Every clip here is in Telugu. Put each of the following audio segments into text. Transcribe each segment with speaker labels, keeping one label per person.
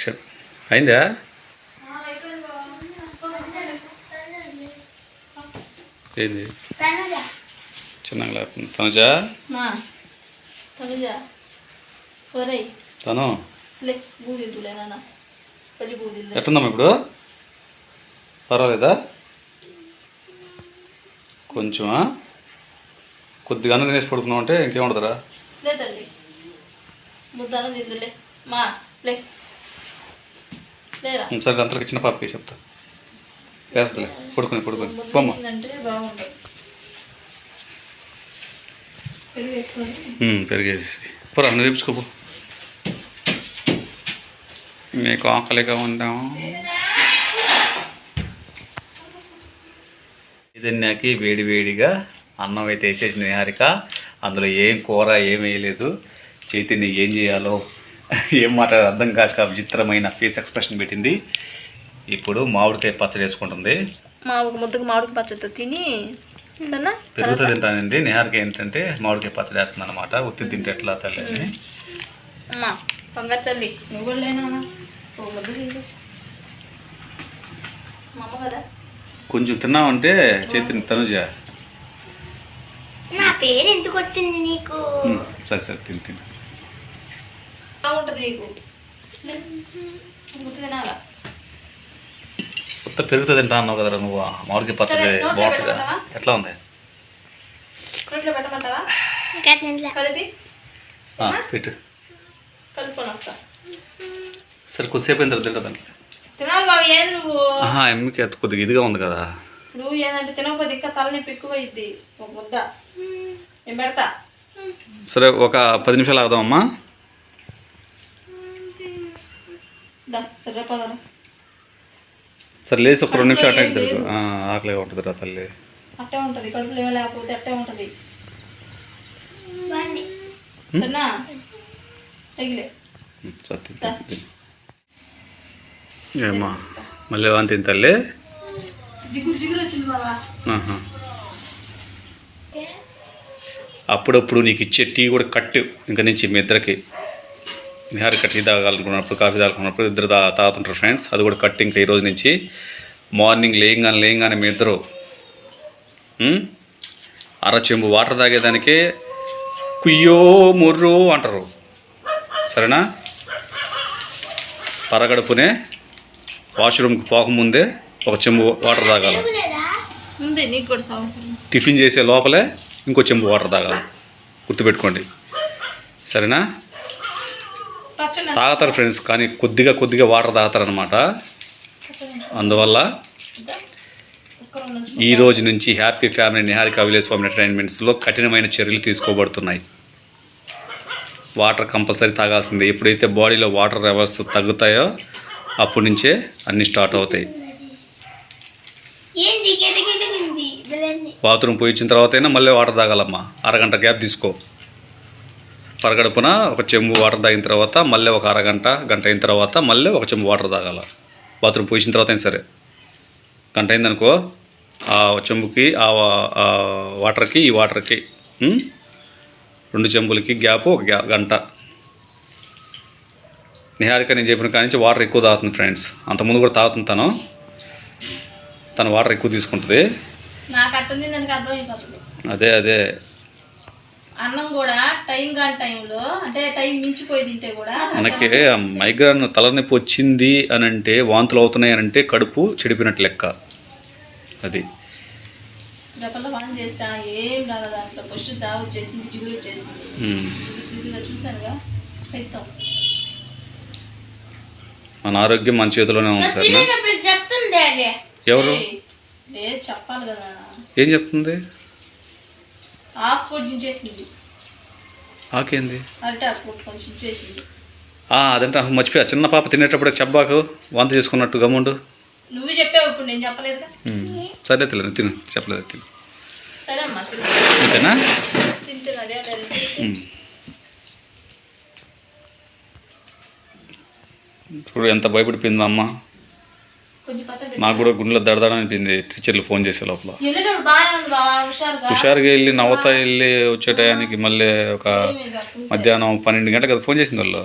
Speaker 1: యాక్షన్ అయిందా? ఏంది? చిన్నగా లేకుండా తనుజా? తను? ఎట్టుందమ్మా ఇప్పుడు? పర్వాలేదా? కొంచెమా? కొద్దిగా అన్నం తినేసి పడుకున్నావు అంటే ఇంకేముండదురా
Speaker 2: లే తల్లి. ముద్దానం తిందులే. మా లే.
Speaker 1: సరే అంతలోకి చిన్న పాపకి చెప్తా. వేస్తలే. పడుకుని పడుకుని. బొమ్మ. పెరిగేసి పోరా నువ్వు వేపించుకోపో మీకు ఆకలిగా ఉందాం? ఇదన్నాకి వేడి వేడిగా అన్నం అయితే వేసేసింది నిహారిక అందులో ఏం కూర ఏం వేయలేదు. చైతన్య ఏం చేయాలో ఏం మాట అర్థం కాక విచిత్రమైన ఫేస్ ఎక్స్ప్రెషన్ పెట్టింది. ఇప్పుడు మామిడికాయ పచ్చడి వేసుకుంటుంది.
Speaker 2: మా ఒక ముద్దకు మామిడికి పచ్చడితో తిని సరేనా?
Speaker 1: పెరుగుతో తింటానండి నిహారిక ఏంటంటే మామిడికాయ పచ్చడి వేస్తుంది అనమాట ఉత్తి తింటే ఎట్లా తల్లి అని.
Speaker 2: తల్లి నువ్వు
Speaker 1: కొంచెం తిన్నామంటే చైతన్య తనుజ.
Speaker 3: నా పేరు ఎందుకు వచ్చింది నీకు?
Speaker 1: సరే సరే తిని తిని.
Speaker 2: బాగుంటుంది నీకు. ముద్ద తినాలా?
Speaker 1: కొత్త పెరుగుతో తింటా అన్నావు కదరా నువ్వు. మామిడికాయ పచ్చడి బాగుంటుందా? ఎట్లా ఉంది?
Speaker 2: పెట్టమంటావా? కలిపి?
Speaker 1: ఆ, పెట్టు.
Speaker 2: కలుపుకొని వస్తా.
Speaker 1: సరే కొద్దిసేపు అయిన తర్వాత తింటా దాంట్లో
Speaker 2: తినాలి బాబు ఏది నువ్వు?
Speaker 1: ఎమ్మికి కొద్దిగా ఇదిగా ఉంది కదా.
Speaker 2: నువ్వు ఏంటంటే తినకపోతే ఇంకా తలనొప్పి ఎక్కువ అయింది ఒక ముద్ద. నేను పెడతా.
Speaker 1: సరే ఒక పది నిమిషాలు ఆగుదామమ్మా.
Speaker 2: దా సరే పదరా.
Speaker 1: సరే లేచి ఒక రెండు నిమిషాలు అటు ఇటు తిరుగు. ఆ, ఆకలిగా ఉంటుంది రా తల్లి.
Speaker 2: అట్టే ఉంటుంది కడుపులో ఏమీ లేకపోతే అట్టే ఉంటుంది. సరేనా? తగిలే.
Speaker 1: ఏమ్మా మళ్ళీ వాంతి తల్లి. అప్పుడప్పుడు నీకు ఇచ్చే టీ కూడా కట్టు ఇంకా నుంచి మీ ఇద్దరికి. నిహారిక టీ తాగాలనుకున్నప్పుడు కాఫీ తాగాలనుకున్నప్పుడు ఇద్దరు తా తాగుతుంటారు ఫ్రెండ్స్ అది కూడా కట్టు ఇంకా ఈ రోజు నుంచి. మార్నింగ్ లేయంగానే లేయంగానే మీ ఇద్దరు? అర చెంబు వాటర్ తాగేదానికే కుయ్యో ముర్రు అంటారు. సరేనా? పరగడుపునే వాష్రూమ్కి పోకముందే ఒక చెంబు వాటర్ తాగాలి. టిఫిన్ చేసే లోపలే ఇంకో చెంబు వాటర్ తాగాలి. గుర్తుపెట్టుకోండి. సరేనా? తాగుతారు ఫ్రెండ్స్ కానీ కొద్దిగా కొద్దిగా వాటర్ తాగుతారనమాట అందువల్ల ఈ రోజు నుంచి happy family Niharika village Swami ఎంటర్టైన్మెంట్స్లో కఠినమైన చర్యలు తీసుకోబడుతున్నాయి. Water compulsory తాగాల్సిందే. ఎప్పుడైతే బాడీలో వాటర్ లెవెల్స్ తగ్గుతాయో అప్పటి నుంచే అన్నీ స్టార్ట్ అవుతాయి. బాత్రూమ్ పోయి వచ్చిన తర్వాత అయినా మళ్ళీ వాటర్ తాగాలమ్మా. అరగంట గ్యాప్ తీసుకో. పరగడుపున ఒక చెంబు వాటర్ తాగిన తర్వాత మళ్ళీ ఒక అరగంట గంట అయిన తర్వాత మళ్ళీ ఒక చెంబు వాటర్ తాగాల. బాత్రూమ్ పోయించిన తర్వాత అయినా సరే. గంట అయిందనుకో ఆ చెంబుకి ఆ వాటర్కి ఈ వాటర్కి? రెండు చెంబులకి గ్యాప్ ఒక గ్యా గంట. నిహారిక నేను చెప్పిన కాడి నుంచి వాటర్ ఎక్కువ తాగుతుంది ఫ్రెండ్స్. అంతకుముందు కూడా తాగుతుంది తను. తను వాటర్ ఎక్కువ తీసుకుంటుంది. అదే అదే.
Speaker 2: అన్నం కూడా టైం కాని టైంలో అంటే టైం మించిపోయి తింటే కూడా
Speaker 1: మనకి మైగ్రేన్ తలనొప్పి వచ్చింది అని అంటే వాంతులు అవుతున్నాయి అని అంటే కడుపు చెడిపోయినట్టు లెక్క. అది.
Speaker 2: రెపల్లో పని చేస్తా ఏం రాదు దాంట్లో. ఫస్ట్ జావ వచ్చేసింది జిగురు వచ్చేసింది
Speaker 1: ఉమ్.
Speaker 2: జిగురుగా చూసానుగా పెడతాం
Speaker 1: మన ఆరోగ్యం మన చేతిలోనే ఉంది
Speaker 3: డాడీ
Speaker 1: ఎవరు?
Speaker 2: చెప్పాలి కదా.
Speaker 1: ఏం చెప్తుంది?
Speaker 2: ఆకు కూడా చించేసింది
Speaker 1: ఆకేంది? అదంటే మర్చిపోయా. చిన్న పాప తినేటప్పుడు చెప్పాకు వాంతి చేసుకున్నట్టు గమ్ముండు.
Speaker 2: నువ్వు చెప్పావు ఇప్పుడు నేను.
Speaker 1: సరే తెలియదు తిను. చెప్పలేదు తిను.
Speaker 2: తిను.
Speaker 1: అంతేనా. ఇప్పుడు ఎంత భయపడిపోయింది అమ్మ.
Speaker 2: కొంచెం పచ్చడి
Speaker 1: నాకు కూడా గుండెలో దడదడ అనిపింది. టీచర్లు ఫోన్ చేసే లోపల.
Speaker 2: హుషారుగా?
Speaker 1: వెళ్ళి నవ్వుతా వెళ్ళి వచ్చే టయానికి మళ్ళీ ఒక. మధ్యాహ్నం పన్నెండు గంటలకు కదా ఫోన్ చేసింది వాళ్ళు.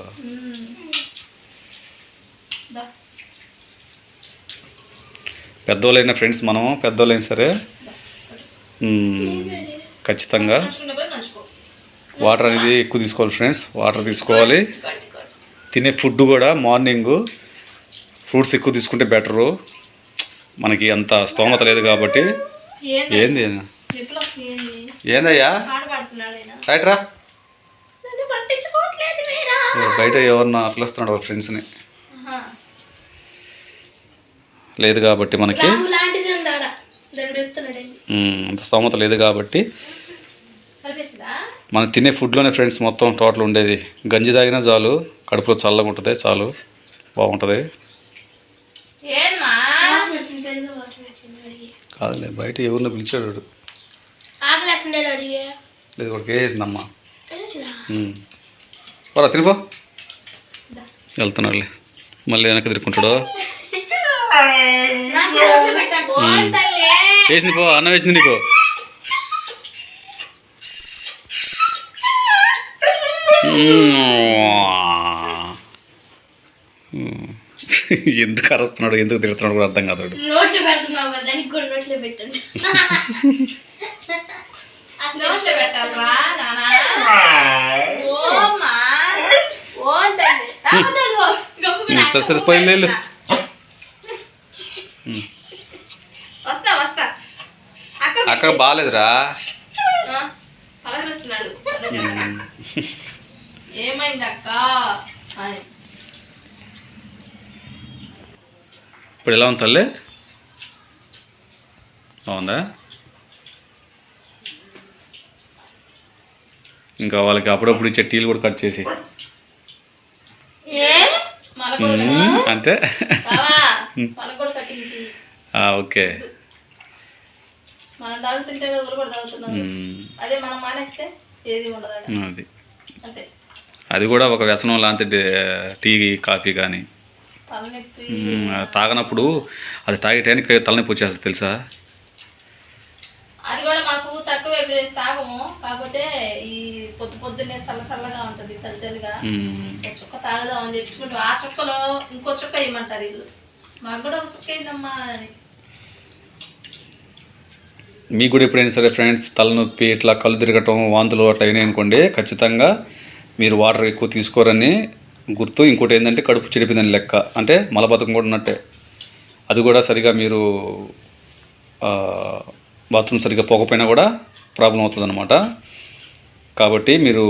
Speaker 1: పెద్దోళ్ళైన ఫ్రెండ్స్ మనం పెద్దోళ్ళైనా సరే. ఖచ్చితంగా. వాటర్ అనేది ఎక్కువ తీసుకోవాలి ఫ్రెండ్స్. వాటర్ తీసుకోవాలి. తినే ఫుడ్ కూడా మార్నింగ్ ఫ్రూట్స్ ఎక్కువ తీసుకుంటే బెటరు. మనకి అంత స్తోమత లేదు కాబట్టి.
Speaker 2: ఏంది?
Speaker 1: ఏందయ్యా
Speaker 2: పాట పాడుతున్నాడు ఆయన
Speaker 1: రైట్ రా
Speaker 2: నన్ను పట్టించుకోవట్లేదు మీరా?
Speaker 1: బయట ఎవరన్నా పిలుస్తున్నాడు వాళ్ళ ఫ్రెండ్స్ని. లేదు కాబట్టి మనకి. అంత స్తోమత లేదు కాబట్టి. మనం తినే ఫుడ్లోనే ఫ్రెండ్స్ మొత్తం టోటల్ ఉండేది. గంజి తాగినా చాలు కడుపులో చల్లగా ఉంటుంది చాలు. బాగుంటుంది
Speaker 2: ఏమ్మా
Speaker 3: వాసన వచ్చింది పెరుగు వాసన వచ్చింది అడిగి
Speaker 1: కాదులే బయట ఎవరిని పిలిచాడు వాడు. లేదు వాడికి
Speaker 3: తెలుసులా
Speaker 1: పోరా తినిపో. వెళ్తున్నాడులే. మళ్ళీ వెనక్కి తిరుక్కుంటాడు. వేసింది పో అన్నం వేసింది నీకు. ఎందుకు అరుస్తున్నాడు ఎందుకు తిడుతున్నాడు కూడా అర్థం కాదు.
Speaker 3: నోట్లో పెడుతున్నావు కూడా నోట్లో పెట్టండి.
Speaker 2: నోట్లో పెట్టాలరా
Speaker 1: సరే సరే పోయి వెళ్ళు.
Speaker 2: వస్తా వస్తా. అక్క
Speaker 1: అక్కడ బాగాలేదురా
Speaker 2: ఏమైంది అక్క?
Speaker 1: ఇప్పుడు ఎలా ఉంది తల్లి? బాగుందా? ఇంకా వాళ్ళకి అప్పుడప్పుడు ఇచ్చే టీలు కూడా కట్ చేసి. అంటే? ఓకే.
Speaker 2: అదే
Speaker 1: అది. కూడా ఒక వ్యసనం లాంటి టీ కాఫీ కానీ. తాగనప్పుడు అది తాగే టైంకి తలనొప్పి వచ్చేస్తుంది తెలుసా?
Speaker 2: అది కూడా మాకు తక్కువ ఎప్పుడేసి తాగము. కాకపోతే ఈ పొద్దు పొద్దున్నే చల్ల చల్లగా ఉంటుంది చలిచలిగా
Speaker 1: మ్మ్,
Speaker 2: ఒక చుక్క తాగుదామని తెచ్చుకుంటూ ఆ చుక్కలో ఇంకో చుక్క ఇవ్వమంటారు వీళ్ళు. మాకు కూడా ఒక చుక్క ఇవ్వమ్మా అని.
Speaker 1: మీకు కూడా ఎప్పుడైనా సరే ఫ్రెండ్స్ తలనొప్పి ఇట్లా కళ్ళు తిరగటం వాంతులు అట్లా అయినాయి అనుకోండి ఖచ్చితంగా మీరు వాటర్ ఎక్కువ తీసుకోరని గుర్తు ఇంకోటి ఏంటంటే కడుపు చెడిపోయిందని లెక్క. అంటే మలబద్ధకం కూడా ఉన్నట్టే. అది కూడా సరిగా మీరు బాత్రూమ్ సరిగా పోకపోయినా కూడా ప్రాబ్లం అవుతుంది అనమాట కాబట్టి మీరు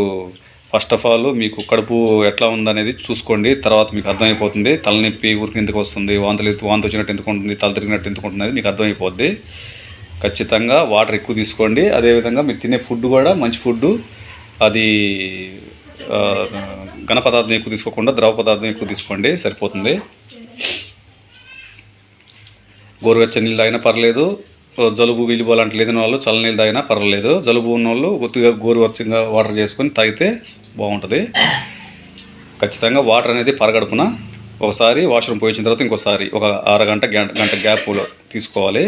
Speaker 1: ఫస్ట్ ఆఫ్ ఆల్ మీకు కడుపు ఎట్లా ఉందనేది చూసుకోండి. తర్వాత మీకు అర్థమైపోతుంది. తలనొప్పి ఊరికి ఎందుకు వస్తుంది? వాంతులు వాంతి వచ్చినట్టు ఎందుకు ఉంటుంది? తల తిరిగినట్టు ఎందుకు ఉంటుంది మీకు అర్థమైపోద్ది. ఖచ్చితంగా వాటర్ ఎక్కువ తీసుకోండి. అదేవిధంగా మీరు తినే ఫుడ్ కూడా మంచి ఫుడ్ అది ఘన పదార్థం ఎక్కువ తీసుకోకుండా ద్రవ పదార్థం ఎక్కువ తీసుకోండి సరిపోతుంది. గోరువెచ్చని నీళ్ళు తాగినా పర్లేదు జలుబు విలువ అలాంటి లేని వాళ్ళు చల్ల నీళ్ళు తాగినా పర్వాలేదు. జలుబు ఉన్న వాళ్ళు కొద్దిగా గోరువెచ్చగా వాటర్ చేసుకొని తాగితే బాగుంటుంది. ఖచ్చితంగా వాటర్ అనేది పరగడుపున ఒకసారి వాష్రూమ్ పోయించిన తర్వాత ఇంకోసారి ఒక అరగంట గంట గంట గ్యాప్లో తీసుకోవాలి.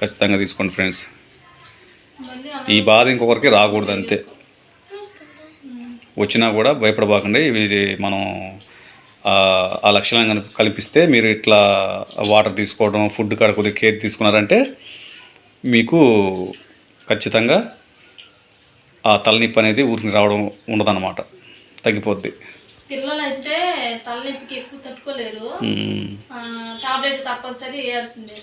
Speaker 1: ఖచ్చితంగా తీసుకోండి ఫ్రెండ్స్. ఈ బాధ ఇంకొకరికి రాకూడదు అంతే. వచ్చినా కూడా భయపడబాకండి. ఇది మనం ఆ ఆ లక్షణం కనుక కల్పిస్తే మీరు ఇట్లా వాటర్ తీసుకోవడం ఫుడ్ కాడ కొద్దిగా కేర్ తీసుకున్నారంటే మీకు ఖచ్చితంగా ఆ తలనొప్పి అనేది ఊరికి రావడం ఉండదన్నమాట. తగ్గిపోద్ది.
Speaker 2: పిల్లలు అయితే తలనొప్పికి ఎక్కువ తట్టుకోలేరు. టాబ్లెట్ తప్పనిసరి వేయాల్సిందే.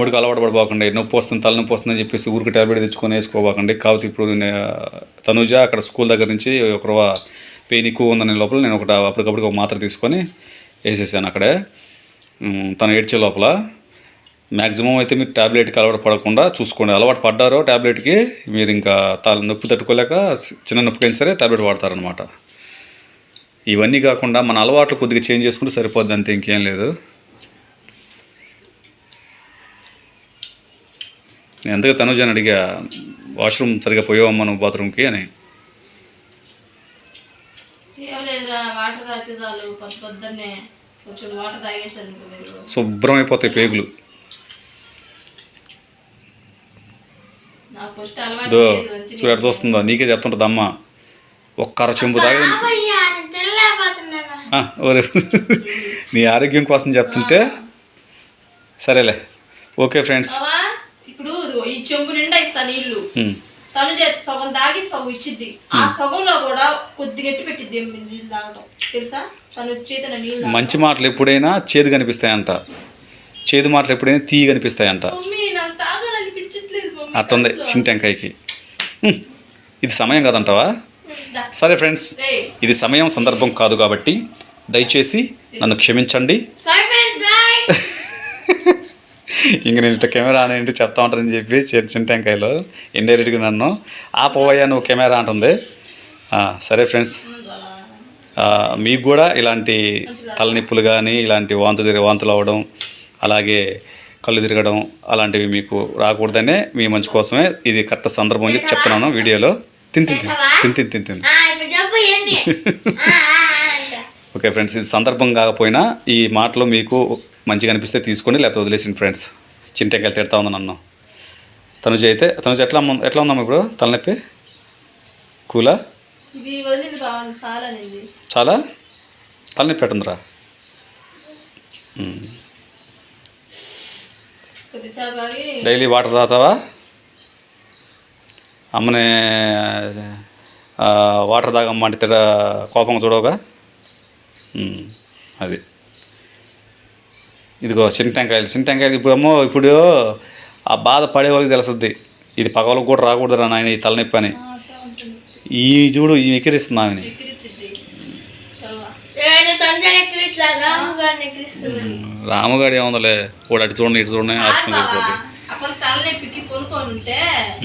Speaker 1: ముడికి అలవాటు పడబాకండి. నొప్పి వస్తుంది తలనొప్పి వస్తుందని చెప్పేసి ఊరికి టాబ్లెట్ తెచ్చుకొని వేసుకోబాకండి. కాకపోతే ఇప్పుడు నేను తనుజ అక్కడ స్కూల్ దగ్గర నుంచి ఒక పెయిన్ ఎక్కువ ఉందనే లోపల నేను ఒకటి అప్పటికప్పుడు ఒక మాత్ర తీసుకొని వేసేసాను అక్కడే. తను ఏడ్చే లోపల. మ్యాక్సిమం అయితే మీరు టాబ్లెట్కి అలవాటు పడకుండా చూసుకోండి. అలవాటు పడ్డారో టాబ్లెట్కి మీరు ఇంకా తల నొప్పి తట్టుకోలేక చిన్న నొప్పికైనా సరే టాబ్లెట్ వాడతారనమాట ఇవన్నీ కాకుండా మన అలవాట్లు కొద్దిగా చేంజ్ చేసుకుంటే సరిపోద్ది అంతే ఇంకేం లేదు. నేను ఎంతగా తనుజాని అడిగా వాష్రూమ్ సరిగా పోయావమ్మా నువ్వు బాత్రూమ్కి? అని.
Speaker 2: ఏం లేదురా వాటర్
Speaker 1: చూడ చూస్తుందా నీకే చెప్తుంటుంది అమ్మ ఒక్క అర చెంబు ఓరే నీ ఆరోగ్యం కోసం చెప్తుంటే సరేలే. Okay friends.
Speaker 2: బావా ఇప్పుడు ఈ చెంబు నిండా ఇస్తా నీళ్ళు
Speaker 1: ఉమ్,
Speaker 2: తను చేతి సగం దాగి సగం ఇచ్చిద్ది. ఆ సగంలో కూడా కొద్ది గట్టి పెట్టిద్ది నీళ్ళు తాగడం తెలుసా? తను చేతిన నీళ్ళు తాగడం.
Speaker 1: మంచి మాటలు ఎప్పుడైనా చేదు కనిపిస్తాయంట. చేదు మాటలు ఎప్పుడైనా తీయ కనిపిస్తాయంట. అట్టుంది. చింటెంకాయకి ఉమ్, ఇది సమయం కాదంటావా. సరే ఫ్రెండ్స్ ఇది సమయం సందర్భం కాదు కాబట్టి దయచేసి నన్ను క్షమించండి. ఇంక నేను ఇట్లా కెమెరా అనేంటి చెప్తా ఉంటానని చెప్పి చి- చింటెంకాయలో ఇండైరెక్ట్గా నన్ను ఆ పోవయ్యా నువ్వు కెమెరా అంటుంది. సరే ఫ్రెండ్స్. మీకు కూడా ఇలాంటి తలనొప్పులు కానీ ఇలాంటి వాంతు తిరిగి వాంతులు అవ్వడం అలాగే కళ్ళు తిరగడం అలాంటివి మీకు రాకూడదనే మీ మంచి కోసమే ఇది కరెక్ట్ సందర్భం అని చెప్పి చెప్తున్నాను వీడియోలో. తిన్ తిన్ తిన్ తిన్ తిన్ తిన్ తిన్.
Speaker 3: ఆ ఇప్పుడు చెప్పు ఏంటి ఆ, ఆ, ఆ అంట.
Speaker 1: ఓకే ఫ్రెండ్స్ ఇది సందర్భం కాకపోయినా ఈ మాటలు మీకు మంచిగా అనిపిస్తే తీసుకొని లేకపోతే వదిలేసిన ఫ్రెండ్స్. చింటెంకాయలు తిడతా ఉంది నన్ను. తనుజ అయితే తనుజ ఎట్లా అమ్మ- ఎట్లా ఉందమ్మా ఇప్పుడు తలనొప్పి? కూలా? చాలా తలనొప్పి
Speaker 2: బాగి
Speaker 1: డైలీ వాటర్ తాగుతావా? అమ్మని వాటర్ తాగమ్మ అంటే తిడ కోపంగా చూడవుగా? అది. ఇదిగో చింటెంకాయలు చింటెంకాయలు ఇప్పుడు అమ్మో ఇప్పుడు ఆ బాధ పడే వాళ్ళకి తెలుస్తుంది. ఇది పగలకు కూడా రాకూడదురా నాయన ఈ తలనొప్పి అని ఈ చూడు ఈ ఎక్కిరిస్తుంది ఆమెని.
Speaker 2: ఎక్కిరిచ్చిద్ది తెల్ల.
Speaker 3: నేను తండ్రి ఎక్కిరిట్లా రాము గారిని ఎక్కిరిస్తుంది
Speaker 1: రామగాడు ఏముందలే? వాడు అటు చూడండి ఇటు చూడండి ఆసుకుని
Speaker 2: బావా,
Speaker 1: వెళ్ళిపోద్ది
Speaker 2: అప్పుడు తలనొప్పికి పొనుకొని ఉంటే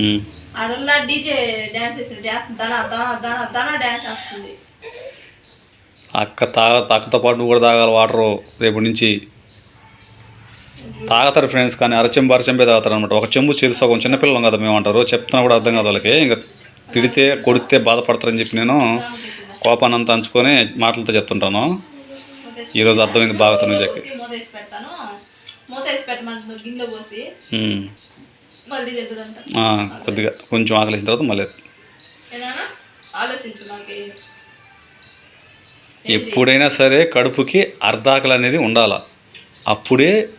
Speaker 1: ఉమ్.
Speaker 2: ఆడల్లా డీజే డ్యాన్స్ వేసిన డ్యాన్స్ దన దన దన దన డ్యాన్స్ వేస్తుంది
Speaker 1: అక్క తాగ అక్కతో పాటు నువ్వు కూడా తాగాలి వాటరు రేపు నుంచి. తాగుతారు ఫ్రెండ్స్ కానీ అరచెంబు అరచెంబే తాగుతారు అనమాట ఒక చెంబు చేరు సగం చిన్నపిల్లలం కదా మేము అంటారు చెప్తున్నా కూడా అర్థం కాదు వాళ్ళకి. ఇంకా తిడితే కొడితే బాధపడతారని చెప్పి నేను కోపాన్ని అంతా అంచుకొని మాటలతో చెప్తుంటాను. ఈరోజు అర్థమైంది బాగా
Speaker 2: తింటుందంట.
Speaker 1: ఆ, కొద్దిగా కొంచెం ఆకలిసిన తర్వాత మళ్ళీ. ఎప్పుడైనా సరే కడుపుకి అర్ధాకలి అనేది ఉండాల. అప్పుడే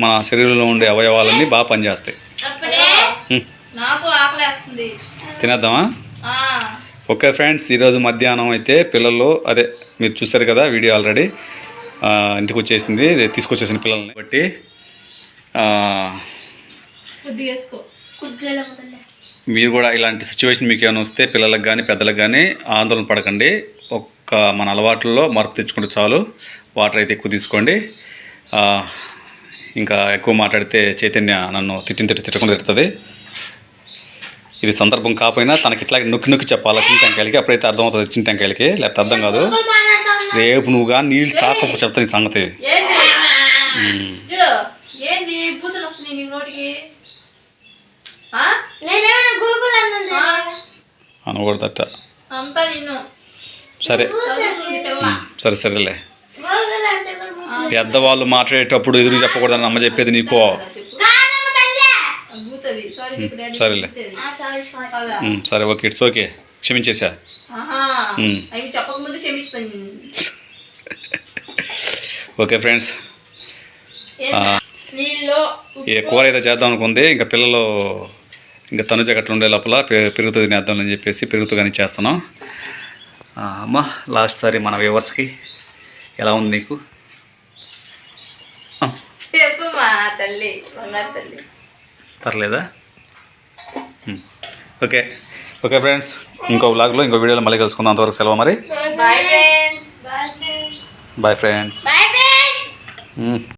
Speaker 1: మన శరీరంలో ఉండే అవయవాలన్నీ బాగా పనిచేస్తాయి. తినేద్దామా? ఓకే ఫ్రెండ్స్ ఈరోజు మధ్యాహ్నం అయితే పిల్లలు అదే మీరు చూసారు కదా వీడియో ఆల్రెడీ ఇంటికి వచ్చేసింది తీసుకొచ్చేసిన పిల్లల్ని. బట్టి మీరు కూడా ఇలాంటి సిచ్యువేషన్ మీకు ఏమైనా వస్తే పిల్లలకు కానీ పెద్దలకు కానీ ఆందోళన పడకండి. ఒక్క మన అలవాట్లలో మార్పు తెచ్చుకుంటే చాలు. వాటర్ అయితే ఎక్కువ తీసుకోండి. ఇంకా ఎక్కువ మాట్లాడితే చైతన్య నన్ను తిట్టిన తిట్టి తిట్టకుండా తిడుతుంది. ఇది సందర్భం కాకపోయినా తనకి ఇట్లా నొక్కి నొక్కి చెప్పాలి చింటెంకాయలకి అప్పుడైతే అర్థమవుతుంది చింటెంకాయలకి లేకపోతే అర్థం కాదు. రేపు నువ్వు కానీ నీళ్ళు తాకపోతే సంగతి.
Speaker 2: వస్తున్నాయి నీ నోటికి? ఆ?
Speaker 3: నేనేమైనా గులుగులు అన్నాను
Speaker 2: ఆ?
Speaker 1: అనకూడదట. సరే. సరే సరేలే. పెద్దవాళ్ళు మాట్లాడేటప్పుడు ఎదురు చెప్పకూడదని అమ్మ చెప్పేది నీకో
Speaker 3: కాదమ్మ తల్లి
Speaker 2: అద్భుతది సారీ ఇప్పుడు డాడీ
Speaker 1: సరేలే.
Speaker 3: Sorry
Speaker 1: okay it's okay. క్షమించేసా? Okay friends. ఈ కూర అయితే చేద్దాం అనుకుంది ఇంకా పిల్లలు ఇంకా తనుజ గట్ల ఉండే లోపల పె- పెరుగుతూ తినేద్దాం అని చెప్పేసి పెరుగుతూ కానీ చేస్తున్నాం. ఆ, అమ్మ లాస్ట్ సారి మన వ్యూవర్స్కి ఎలా ఉంది నీకు? పర్లేదా? ఓకే ఓకే ఫ్రెండ్స్ ఇంకో వ్లాగ్లో ఇంకో వీడియోలో మళ్ళీ కలుసుకుందాం. అంతవరకు సెలవు మరి.
Speaker 3: Bye friends